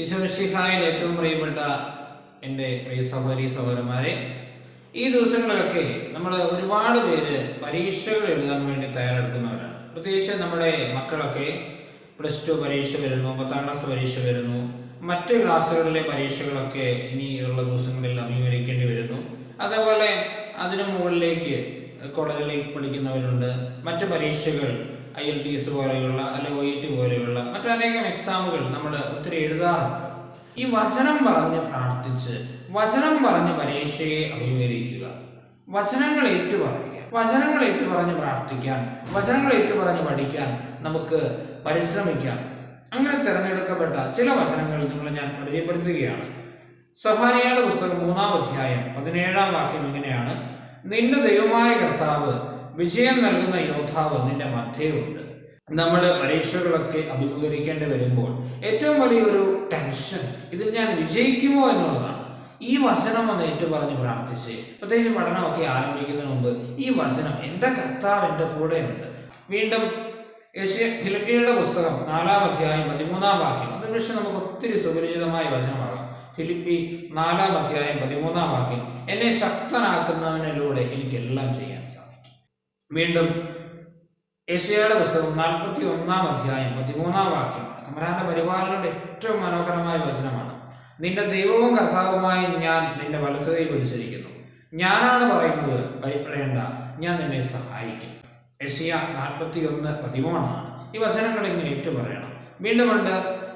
ഈശ്വരശിഹായിൽ ഏറ്റവും പ്രിയപ്പെട്ട എന്റെ പ്രിയ സഹോദരി സഹോദരന്മാരെ ഈ ദിവസങ്ങളിലൊക്കെ നമ്മൾ ഒരുപാട് പേര് പരീക്ഷകൾ എഴുതാൻ വേണ്ടി തയ്യാറെടുക്കുന്നവരാണ്. പ്രത്യേകിച്ച് നമ്മുടെ മക്കളൊക്കെ പ്ലസ് ടു പരീക്ഷ വരുന്നു പത്താം ക്ലാസ് പരീക്ഷ വരുന്നു മറ്റ് ക്ലാസ്സുകളിലെ പരീക്ഷകളൊക്കെ ഇനിയുള്ള ദിവസങ്ങളിൽ അഭിമുഖീകരിക്കേണ്ടി വരുന്നു. അതേപോലെ അതിനു മുകളിലേക്ക് കോളേജിലേക്ക് പഠിക്കുന്നവരുണ്ട്. മറ്റ് പരീക്ഷകൾ ഐ എൽ ടി എസ് പോലെയുള്ള അല്ലെ ഒ ഇ ടി പോലെയുള്ള മറ്റനേകം എക്സാമുകൾ നമ്മൾ ഒത്തിരി എഴുതാറുണ്ട്. ഈ വചനം പറഞ്ഞ് പ്രാർത്ഥിച്ച് വചനം പറഞ്ഞ് പരീക്ഷയെ അഭിമുഖീകരിക്കുക വചനങ്ങൾ ഏറ്റു പറയുക വചനങ്ങൾ ഏറ്റു പറഞ്ഞ് പ്രാർത്ഥിക്കാൻ വചനങ്ങൾ ഏറ്റു പറഞ്ഞ് പഠിക്കാൻ നമുക്ക് പരിശ്രമിക്കാം. അങ്ങനെ തിരഞ്ഞെടുക്കപ്പെട്ട ചില വചനങ്ങൾ നിങ്ങളെ ഞാൻ പരിചയപ്പെടുത്തുകയാണ്. സഹാനിയുടെ പുസ്തകം മൂന്നാം അധ്യായം പതിനേഴാം വാക്യം ഇങ്ങനെയാണ്. നിന്റെ ദൈവമായ കർത്താവ് വിജയം നൽകുന്ന യോദ്ധാവ് നിന്റെ മധ്യയുണ്ട്. നമ്മൾ പരീക്ഷകളൊക്കെ അഭിമുഖീകരിക്കേണ്ടി വരുമ്പോൾ ഏറ്റവും വലിയൊരു ടെൻഷൻ ഇതിൽ ഞാൻ വിജയിക്കുമോ എന്നുള്ളതാണ്. ഈ വചനം ഒന്ന് ഏറ്റുപറഞ്ഞ് പ്രാർത്ഥിച്ച്. പ്രത്യേകിച്ച് പഠനമൊക്കെ ആരംഭിക്കുന്നതിന് മുമ്പ് ഈ വചനം എന്റെ കർത്താവ് എന്റെ കൂടെയുണ്ട് വീണ്ടും ഫിലിപ്പിയുടെ പുസ്തകം നാലാം അധ്യായം പതിമൂന്നാം വാക്യം. അതിന് പക്ഷേ നമുക്ക് ഒത്തിരി സുപരിചിതമായ വചനമാകാം. ഫിലിപ്പി നാലാം അധ്യായം പതിമൂന്നാം വാക്യം. എന്നെ ശക്തനാക്കുന്നതിനിലൂടെ എനിക്കെല്ലാം ചെയ്യാൻ സാധിക്കും വീണ്ടും യശയുടെ പുസ്തകം നാൽപ്പത്തി ഒന്നാം അധ്യായം പതിമൂന്നാം വാക്യം. തമരാന്റെ പരിപാലനയുടെ ഏറ്റവും മനോഹരമായ വചനമാണ്. നിന്റെ ദൈവവും കർത്താവുമായി ഞാൻ നിന്റെ വലത്തുകൈ പിടിച്ചിരിക്കുന്നു. ഞാനാണ് പറയുന്നത് ഭയപ്പെടേണ്ട ഞാൻ നിന്നെ സഹായിക്കും. ഏഷ്യ നാൽപ്പത്തി ഒന്ന് പതിമൂന്നാണ്. ഈ വചനങ്ങൾ ഇങ്ങനെ ഏറ്റു പറയണം വീണ്ടുമുണ്ട്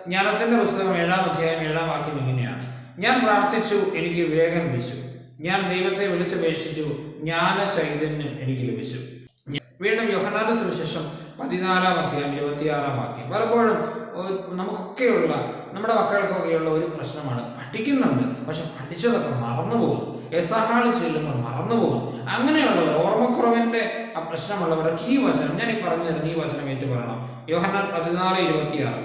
ജ്ഞാനത്തിന്റെ പുസ്തകം ഏഴാം അധ്യായം ഏഴാം വാക്യം ഇങ്ങനെയാണ്. ഞാൻ പ്രാർത്ഥിച്ചു എനിക്ക് വേഗം ലഭിച്ചു. ഞാൻ ദൈവത്തെ വിളിച്ചപേക്ഷിച്ചു ജ്ഞാന ചൈതന്യം എനിക്ക് ലഭിച്ചു. വീണ്ടും പതിനാലാം അധ്യായം ഇരുപത്തിയാറാം വാക്യം. പലപ്പോഴും നമുക്കൊക്കെയുള്ള നമ്മുടെ മക്കൾക്കൊക്കെയുള്ള ഒരു പ്രശ്നമാണ്. പഠിക്കുന്നുണ്ട് പക്ഷെ പഠിച്ചതൊക്കെ മറന്നുപോകും. എസഹാളിൽ ചെല്ലുമ്പോൾ മറന്നുപോകും. അങ്ങനെയുള്ളവർ ഓർമ്മക്കുറവിന്റെ ആ പ്രശ്നമുള്ളവർക്ക് ഈ വചനം ഞാൻ ഈ പറഞ്ഞു തരുന്ന ഈ വചനം ഏറ്റു പറയണം. യോഹന്നാൻ പതിനാല് ഇരുപത്തിയാറ്.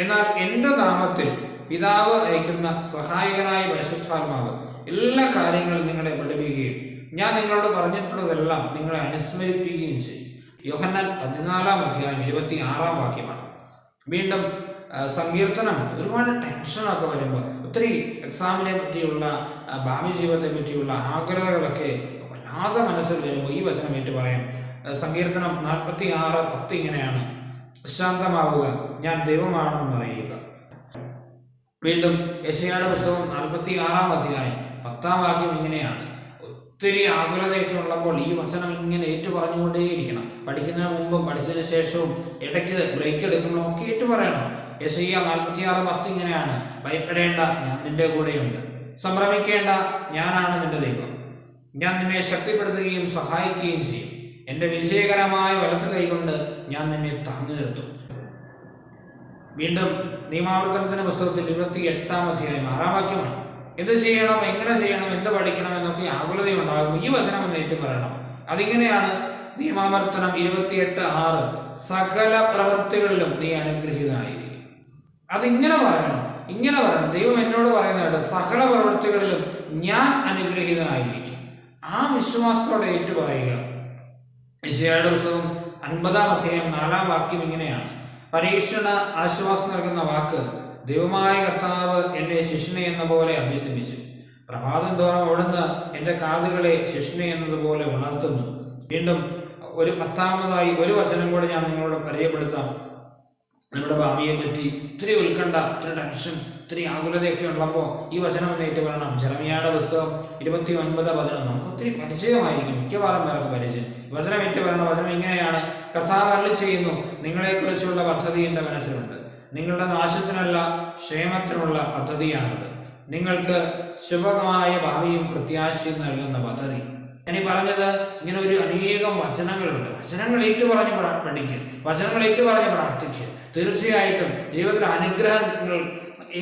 എന്നാൽ എന്റെ നാമത്തിൽ പിതാവ് അയക്കുന്ന സഹായകനായ പരിശുദ്ധാത്മാവ് എല്ലാ കാര്യങ്ങളും നിങ്ങളെ പഠിപ്പിക്കുകയും ഞാൻ നിങ്ങളോട് പറഞ്ഞിട്ടുള്ളതെല്ലാം നിങ്ങളെ അനുസ്മരിപ്പിക്കുകയും ചെയ്യും. യോഹന്നാൻ പതിനാലാം അധ്യായം ഇരുപത്തി ആറാം വാക്യമാണ്. വീണ്ടും സങ്കീർത്തനം ഒരുപാട് ടെൻഷനൊക്കെ വരുമ്പോൾ ഒത്തിരി എക്സാമിനെ പറ്റിയുള്ള ഭാവി ജീവിതത്തെ പറ്റിയുള്ള ആഗ്രഹങ്ങളൊക്കെ വല്ലാതെ മനസ്സിൽ വരുമ്പോൾ ഈ വചനം ഏറ്റു പറയാം. സങ്കീർത്തനം നാൽപ്പത്തി ആറ് പത്ത് ഇങ്ങനെയാണ് ശാന്തമാവുക ഞാൻ ദൈവമാണെന്ന് അറിയുക വീണ്ടും യശയാട് പുസ്തകം നാൽപ്പത്തി ആറാം അധ്യായം പത്താം വാക്യം ഇങ്ങനെയാണ്. ഒത്തിരി ആകുലതയൊക്കെ ഉള്ളപ്പോൾ ഈ വചനം ഇങ്ങനെ ഏറ്റു പറഞ്ഞുകൊണ്ടേയിരിക്കണം പഠിക്കുന്നതിന് മുമ്പും പഠിച്ചതിന് ശേഷവും ഇടയ്ക്ക് ബ്രേക്ക് എടുക്കുമ്പോഴും ഒക്കെ ഏറ്റു പറയണം യശയ്യ നാൽപ്പത്തി ആറ് പത്ത് ഇങ്ങനെയാണ്. ഭയപ്പെടേണ്ട ഞാൻ നിന്റെ കൂടെയുണ്ട്. സംഭ്രമിക്കേണ്ട ഞാനാണ് നിന്റെ ദൈവം. ഞാൻ നിന്നെ ശക്തിപ്പെടുത്തുകയും സഹായിക്കുകയും ചെയ്യും. എന്റെ വിജയകരമായ വലത്ത് കൈകൊണ്ട് ഞാൻ നിന്നെ താങ്ങി നിർത്തും. വീണ്ടും നിയമാവർത്തനത്തിന്റെ പുസ്തകത്തിൽ ഇരുപത്തി എട്ടാം അധ്യായം ആറാം വാക്യമാണ്. എന്ത് ചെയ്യണം? എങ്ങനെ ചെയ്യണം? എന്ത് പഠിക്കണം? ഈ വചനം എന്ന് ഏറ്റു പറയണം. അതിങ്ങനെയാണ് നിയമാവർത്തനം ഇരുപത്തിയെട്ട് ആറ്. സകല പ്രവൃത്തികളിലും നീ അനുഗ്രഹീതനായിരിക്കും. അതിങ്ങനെ പറയണം. ഇങ്ങനെ പറയണം. ദൈവം എന്നോട് പറയുന്നുണ്ട് സകല പ്രവൃത്തികളിലും ഞാൻ അനുഗ്രഹീതനായിരിക്കും. ആ വിശ്വാസത്തോടെ ഏറ്റു പറയുക. വിശയാട് പുസ്തകം അൻപതാം അധ്യായം നാലാം വാക്യം ഇങ്ങനെയാണ്. പരീക്ഷണ ആശ്വാസം നൽകുന്ന വാക്ക് ദൈവമായ കർത്താവ് എന്നെ ശിഷ്യനെ എന്ന പോലെ അഭ്യസിപ്പിച്ചു. പ്രഭാതം തോറും അവിടുന്ന് എന്റെ കാതുകളെ ശിഷ്ണ എന്നതുപോലെ ഉണർത്തുന്നു. വീണ്ടും ഒരു പത്താമതായി ഒരു വചനം കൂടെ ഞാൻ നിങ്ങളോട് പരിചയപ്പെടുത്താം. നമ്മുടെ ഭാവിയെ പറ്റി ഇത്തിരി ഉത്കണ്ഠ ഇത്തിരി ടെൻഷൻ ഇത്തിരി ആകുലതയൊക്കെ ഉള്ളപ്പോൾ ഈ വചനം എന്ന് ഏറ്റു പറയണം ജെറമിയായുടെ പുസ്തകം ഇരുപത്തി ഒൻപത് പതിനൊന്ന്. നമുക്ക് ഒത്തിരി പരിചയമായിരിക്കും. മിക്കവാറും പേർക്ക് പരിചയം. വചനം ഏറ്റു പറയണ വചനം ഇങ്ങനെയാണ്. കർത്താവ് ചെയ്യുന്നു. നിങ്ങളെക്കുറിച്ചുള്ള പദ്ധതി എന്റെ മനസ്സിലുണ്ട്. നിങ്ങളുടെ നാശത്തിനല്ല ക്ഷേമത്തിനുള്ള പദ്ധതിയാണത്. നിങ്ങൾക്ക് ശുഭമായ ഭാവിയും പ്രത്യാശയും നൽകുന്ന പദ്ധതി. ഈ പറഞ്ഞത് ഇങ്ങനെ ഒരു അനേകം വചനങ്ങളുണ്ട്. വചനങ്ങൾ ഏറ്റുപറഞ്ഞ് പറഞ്ഞ് പഠിക്കും വചനങ്ങൾ ഏറ്റുപറഞ്ഞ് പ്രാർത്ഥിക്കുക തീർച്ചയായിട്ടും ജീവിതത്തിൽ അനുഗ്രഹങ്ങൾ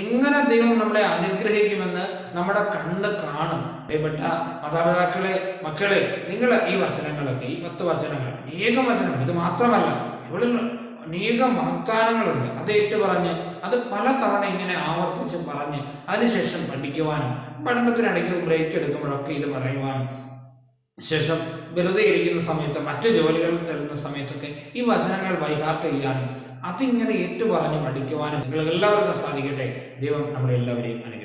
എങ്ങനെ ദൈവം നമ്മളെ അനുഗ്രഹിക്കുമെന്ന് നമ്മുടെ കണ്ണ് കാണും. പ്രിയപ്പെട്ട മാതാപിതാക്കളെ മക്കളെ നിങ്ങൾ ഈ വചനങ്ങളൊക്കെ ഈ പത്ത് വചനങ്ങൾ അനേകം വചനങ്ങൾ ഇത് മാത്രമല്ല ഇവിടെ അനേകം വാഗ്ദാനങ്ങളുണ്ട്. അത് ഏറ്റു പറഞ്ഞ് അത് പല തവണ ഇങ്ങനെ ആവർത്തിച്ച് പറഞ്ഞ് അതിനുശേഷം പഠിക്കുവാനും പഠനത്തിനിടയ്ക്ക് ബ്രേക്ക് എടുക്കുമ്പോഴൊക്കെ ഇത് പറയുവാനും ശേഷം വെറുതെ ഇരിക്കുന്ന സമയത്ത് മറ്റു ജോലികൾ തരുന്ന സമയത്തൊക്കെ ഈ വചനങ്ങൾ വൈകാട്ട് ചെയ്യാനും അതിങ്ങനെ ഏറ്റുപറഞ്ഞ് പഠിക്കുവാനും നിങ്ങൾ എല്ലാവർക്കും സാധിക്കട്ടെ. ദൈവം നമ്മളെല്ലാവരെയും അനുഗ്രഹിക്കും